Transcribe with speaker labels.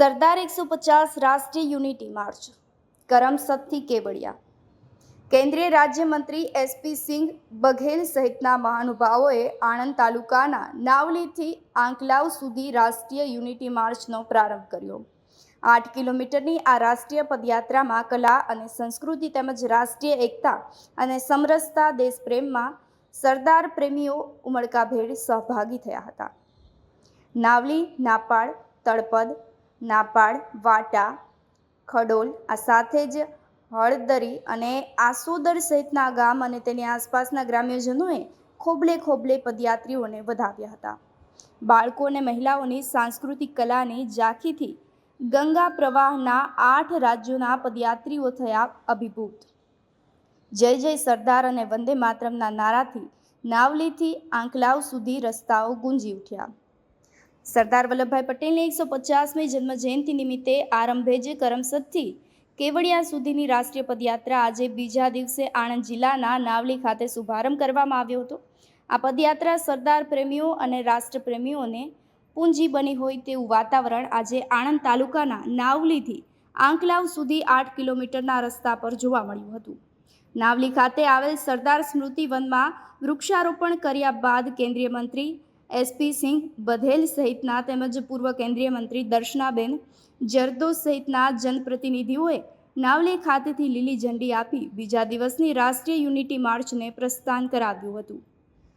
Speaker 1: સરદાર એકસો પચાસ રાષ્ટ્રીય યુનિટી માર્ચ કરમસદથી કેવડિયા. કેન્દ્રીય રાજ્યમંત્રી એસપી સિંઘ બઘેલ સહિતના મહાનુભાવોએ આણંદ તાલુકાના નાવલીથી આંકલાવ સુધી રાષ્ટ્રીય યુનિટી માર્ચનો પ્રારંભ કર્યો. આઠ કિલોમીટરની આ રાષ્ટ્રીય પદયાત્રામાં કલા અને સંસ્કૃતિ તેમજ રાષ્ટ્રીય એકતા અને સમરસતા દેશપ્રેમમાં સરદાર પ્રેમીઓ ઉમળકાભેર સહભાગી થયા હતા. નાવલી નાપાડ તળપદ નાપાડ વાટા, ખડોલ આ સાથે જ હળદરી અને આસોદર સહિતના ગામ અને તેની આસપાસના ગ્રામ્યજનોએ ખોબલે ખોબલે પદયાત્રીઓને વધાવ્યા હતા. બાળકો અને મહિલાઓની સાંસ્કૃતિક કલાની ઝાંખીથી ગંગા પ્રવાહના આઠ રાજ્યોના પદયાત્રીઓ થયા અભિભૂત. જય જય સરદાર અને વંદે માતરમના નારાથી નાવલીથી આંકલાવ સુધી રસ્તાઓ ગુંજી ઉઠ્યા. સરદાર વલ્લભભાઈ પટેલની એકસો પચાસમી જન્મજયંતિ નિમિત્તે આરંભે જ કરમસદથી કેવડિયા સુધીની રાષ્ટ્રીય પદયાત્રા આજે બીજા દિવસે આણંદ જિલ્લાના નાવલી ખાતે શુભારંભ કરવામાં આવ્યો હતો. આ પદયાત્રા સરદાર પ્રેમીઓ અને રાષ્ટ્રપ્રેમીઓને પૂંજી બની હોય તેવું વાતાવરણ આજે આણંદ તાલુકાના નાવલીથી આંકલાવ સુધી આઠ કિલોમીટરના રસ્તા પર જોવા મળ્યું હતું. નાવલી ખાતે આવેલ સરદાર સ્મૃતિ વનમાં વૃક્ષારોપણ કર્યા બાદ કેન્દ્રીય મંત્રી એસપી સિંઘ બધેલ સહિતના તેમજ પૂર્વ કેન્દ્રીય મંત્રી દર્શનાબેન જરદોસ સહિતના જનપ્રતિનિધિઓએ નાવલી ખાતેથી લીલી ઝંડી આપી બીજા દિવસની રાષ્ટ્રીય યુનિટી માર્ચને પ્રસ્થાન કરાવ્યું હતું.